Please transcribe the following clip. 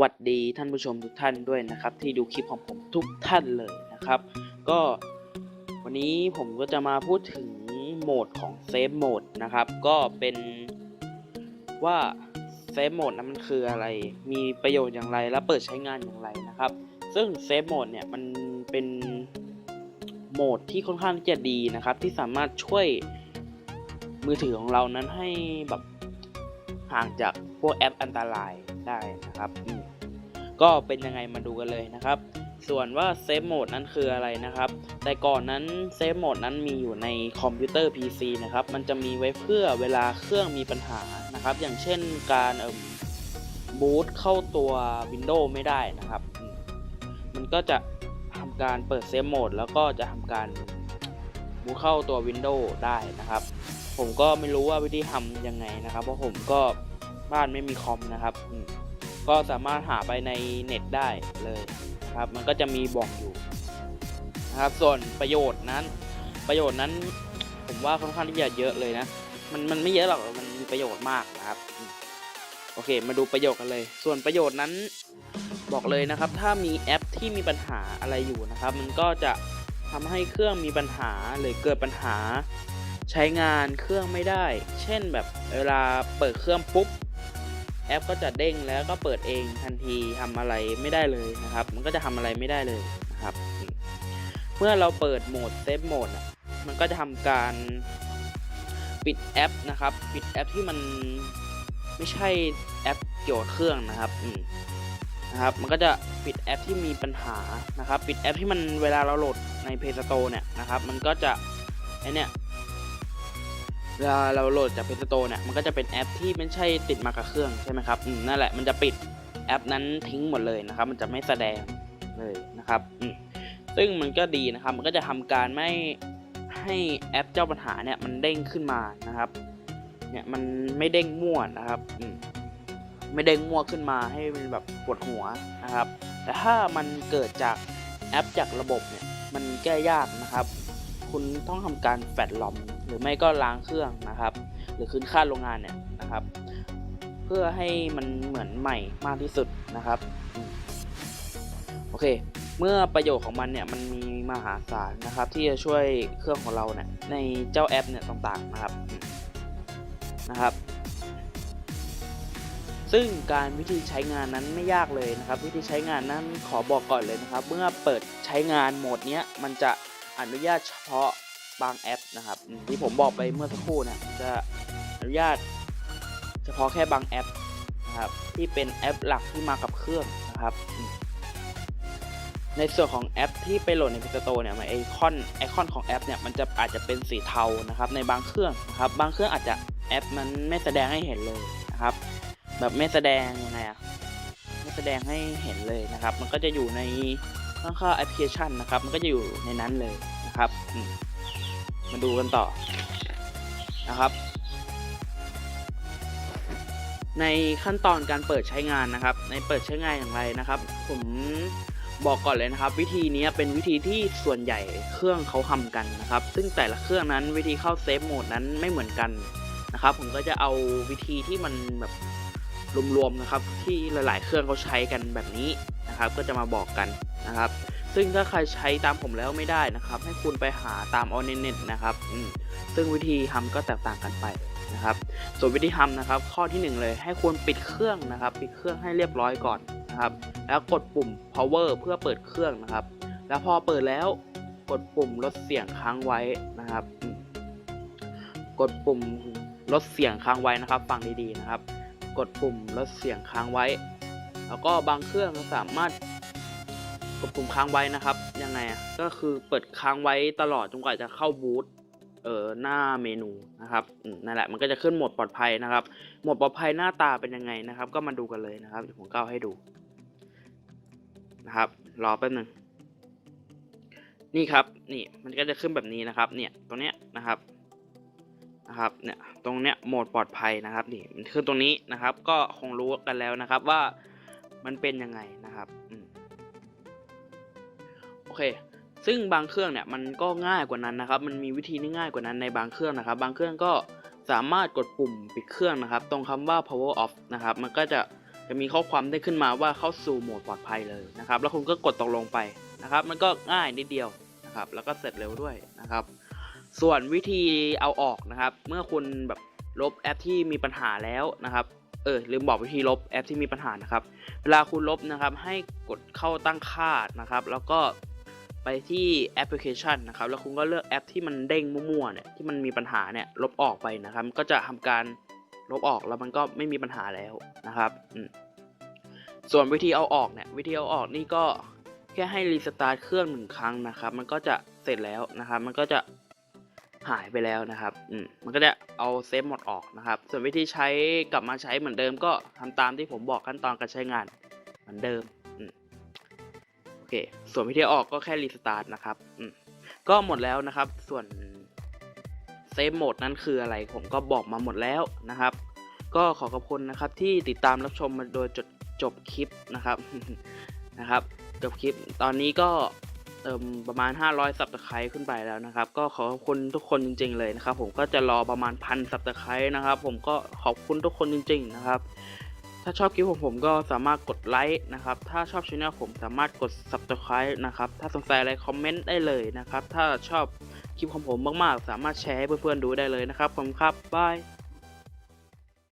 วัสดีท่านผู้ชมทุกท่านด้วยนะครับ ที่ดูคลิปของผมทุกท่านเลยนะครับ ก็วันนี้ผมก็จะมาพูดถึงโหมดของเซฟโหมดนะครับ ก็เป็นว่าเซฟโหมดนั้นมันคืออะไร มีประโยชน์อย่างไร และเปิดใช้งานอย่างไรนะครับ ซึ่งเซฟโหมดเนี่ยมันเป็นโหมดที่ค่อนข้างจะดีนะครับ ที่สามารถช่วยมือถือของเรานั้นให้แบบ ห่างจากพวกแอปอันตรายได้นะครับก็เป็นยังไงมาดูกันเลยนะครับ ส่วนว่าเซฟโหมดนั้นคืออะไรนะครับ แต่ก่อนนั้นเซฟโหมดนั้นมีอยู่ในคอมพิวเตอร์ PC นะครับ มันจะมีไว้เพื่อเวลาเครื่องมีปัญหานะครับ อย่างเช่นการเบูตเข้าตัว Windows ไม่ได้นะครับมมันก็จะทำการเปิดเซฟโหมดแล้วก็จะทำการบูตเข้าตัว Windows ได้นะครับ ผมก็ไม่รู้ว่าวิธีทำยังไงนะครับ เพราะผมก็ บ้านไม่มีคอมนะครับ ก็สามารถหาไปในเน็ตได้เลยนะครับ มันก็จะมีบอกอยู่นะครับส่วนประโยชน์นั้น ประโยชน์นั้น ผมว่าค่อนข้างที่จะเยอะเลยนะ มันมันไม่เยอะหรอกมันมีประโยชน์มากนะครับ โอเค มาดูประโยชน์กันเลย ส่วนประโยชน์นั้นบอกเลยนะครับ ถ้ามีแอปที่มีปัญหาอะไรอยู่นะครับ มันก็จะทำให้เครื่องมีปัญหาหรือเกิดปัญหาใช้งานเครื่องไม่ได้ เช่นแบบเวลาเปิดเครื่องปุ๊บ แอปก็จะเด้งแล้วก็เปิดเองทันทีทำอะไรไม่ได้เลยนะครับ มันก็จะทำอะไรไม่ได้เลยนะครับ เมื่อเราเปิดโหมดเซฟโหมดมันก็จะทำการปิดแอปนะครับ ปิดแอปที่มันไม่ใช่แอปเกี่ยวกับเครื่องนะครับอืมนะครับ มันก็จะปิดแอปที่มีปัญหานะครับ ปิดแอปที่มันเวลาเราโหลดใน Play Store เนี่ยนะครับ มันก็จะไอเนี่ย เวลาเราโหลดจาก Play Store เนี่ยมันก็จะเป็นแอปที่ไม่ใช่ติดมากับเครื่องใช่ไหมครับอืมนั่นแหละมันจะปิดแอปนั้นทิ้งหมดเลยนะครับ มันจะไม่แสดงเลยนะครับอืมซึ่งมันก็ดีนะครับ มันก็จะทำการไม่ให้แอปเจ้าปัญหาเนี่ยมันเด้งขึ้นมานะครับ เนี่ยมันไม่เด้งมั่วนะครับอืมไม่เด้งมั่วขึ้นมาให้มันแบบปวดหัวนะครับ แต่ถ้ามันเกิดจากแอปจากระบบเนี่ยมันแก้ยากนะครับ คุณต้องทำการแฟดลอม หรือไม่ก็ล้างเครื่องนะครับ หรือคืนค่าโรงงานเนี่ยนะครับ เพื่อให้มันเหมือนใหม่มากที่สุดนะครับโอเค เมื่อประโยชน์ของมันเนี่ยมันมีมหาศาลนะครับ ที่จะช่วยเครื่องของเราเนี่ยในเจ้าแอปเนี่ยต่างๆนะครับนะครับ ซึ่งการวิธีใช้งานนั้นไม่ยากเลยนะครับ วิธีใช้งานนั้นขอบอกก่อนเลยนะครับ เมื่อเปิดใช้งานโหมดนี้มันจะอนุญาตเฉพาะ บางแอปนะครับ ที่ผมบอกไปเมื่อสักครู่นะจะอนุญาตเฉพาะแค่บางแอปนะครับที่เป็นแอปหลักที่มากับเครื่องนะครับ ในส่วนของแอปที่ไปโหลดใน Play Store เนี่ยไอคอนไอคอนของแอปเนี่ยมันจะอาจจะเป็นสีเทานะครับ ในบางเครื่องนะครับบางเครื่องอาจจะแอปมันไม่แสดงให้เห็นเลยนะครับ แบบไม่แสดงยังไงอะไม่แสดงให้เห็นเลยนะครับ มันก็จะอยู่ในข้างๆแอปพลิเคชันนะครับ มันก็จะอยู่ในนั้นเลยนะครับอืม มาดูกันต่อนะครับ ในขั้นตอนการเปิดใช้งานนะครับ ในเปิดใช้งานอย่างไรนะครับ ผมบอกก่อนเลยนะครับ วิธีนี้เป็นวิธีที่ส่วนใหญ่เครื่องเขาทำกันนะครับ ซึ่งแต่ละเครื่องนั้นวิธีเข้าเซฟโหมดนั้นไม่เหมือนกันนะครับ ผมก็จะเอาวิธีที่มันแบบรวมๆนะครับ ที่หลาย ๆ เครื่องเขาใช้กันแบบนี้นะครับ ก็จะมาบอกกันนะครับ ซึ่งถ้าใครใช้ตามผมแล้วไม่ได้นะครับ ให้คุณไปหาตามออนเน็ตนะครับซึ่งวิธีทำก็แตกต่างกันไปนะครับ ส่วนวิธีทำนะครับ ข้อที่หนึ่งเลยให้ควรปิดเครื่องนะครับ ปิดเครื่องให้เรียบร้อยก่อนนะครับ แล้วกดปุ่ม power เพื่อเปิดเครื่องนะครับ แล้วพอเปิดแล้วกดปุ่มลดเสียงค้างไว้นะครับ กดปุ่มลดเสียงค้างไว้นะครับ ฟังดีๆนะครับ กดปุ่มลดเสียงค้างไว้ แล้วก็บางเครื่องสามารถ กดปุ่มค้างไว้นะครับ ยังไงก็คือเปิดค้างไว้ตลอดจนกว่าจะเข้าบูตเอ่อหน้าเมนูนะครับนั่นแหละมันก็จะขึ้นโหมดปลอดภัยนะครับโหมดปลอดภัยหน้าตาเป็นยังไงนะครับ ก็มาดูกันเลยนะครับเดี๋ยวผมก้าวให้ดูนะครับ รอแป๊บหนึงนี่ครับนี่มันก็จะขึ้นแบบนี้นะครับ เนี่ยตรงเนี้ยนะครับนะครับเนี่ยตรงเนี้ยโหมดปลอดภัยนะครับนี่มันขึ้นตรงนี้นะครับ ก็คงรู้กันแล้วนะครับว่ามันเป็นยังไงนะครับ เค ซึ่งบางเครื่องเนี่ยมันก็ง่ายกว่านั้นนะครับ มันมีวิธีที่ง่ายกว่านั้นในบางเครื่องนะครับ บางเครื่องก็สามารถกดปุ่มปิดเครื่องนะครับ ตรงคำว่า power off นะครับ มันก็จะจะมีข้อความได้ขึ้นมาว่าเข้าสู่โหมดปลอดภัยเลยนะครับ แล้วคุณก็กดตกลงไปนะครับ มันก็ง่ายนิดเดียวนะครับ แล้วก็เสร็จเร็วด้วยนะครับ ส่วนวิธีเอาออกนะครับ เมื่อคุณแบบลบแอปที่มีปัญหาแล้วนะครับ เออลืมบอกวิธีลบแอปที่มีปัญหานะครับ เวลาคุณลบนะครับ ให้กดเข้าตั้งค่านะครับ แล้วก็ ไปที่แอปพลิเคชันนะครับ แล้วคุณก็เลือกแอปที่มันเด้งมั่วๆเนี่ยที่มันมีปัญหาเนี่ยลบออกไปนะครับ ก็จะทำการลบออกแล้วมันก็ไม่มีปัญหาแล้วนะครับส่วนวิธีเอาออกเนี่ยวิธีเอาออกนี่ก็แค่ให้รีสตาร์ทเครื่องหนึ่งครั้งนะครับ มันก็จะเสร็จแล้วนะครับ มันก็จะหายไปแล้วนะครับ อืม มันก็จะเอาเซฟหมดออกนะครับ ส่วนวิธีใช้กลับมาใช้เหมือนเดิมก็ทำตามที่ผมบอกขั้นตอนการใช้งานเหมือนเดิม เค ส่วนวิธีออกก็แค่รีสตาร์ทนะครับอืมก็หมดแล้วนะครับ ส่วนเซฟโหมดนั้นคืออะไรผมก็บอกมาหมดแล้วนะครับ ก็ขอขอบคุณนะครับที่ติดตามรับชมมาโดยจดจบคลิปนะครับนะครับจบคลิปตอนนี้ก็เติมประมาณ 500สับตะไคร้ขึ้นไปแล้วนะครับ ก็ขอขอบคุณทุกคนจริง ๆ เลยนะครับ ผมก็จะรอประมาณพันสับตะไคร้นะครับ ผมก็ขอบคุณทุกคนจริง ๆ นะครับ ถ้าชอบคลิปของผมก็สามารถกดไลค์นะครับ ถ้าชอบช่องผมสามารถกด subscribe นะครับ ถ้าสนใจอะไรคอมเมนต์ได้เลยนะครับ ถ้าชอบคลิปของผมมากๆ สามารถแชร์ให้เพื่อนๆดูได้เลยนะครับ ผมครับบาย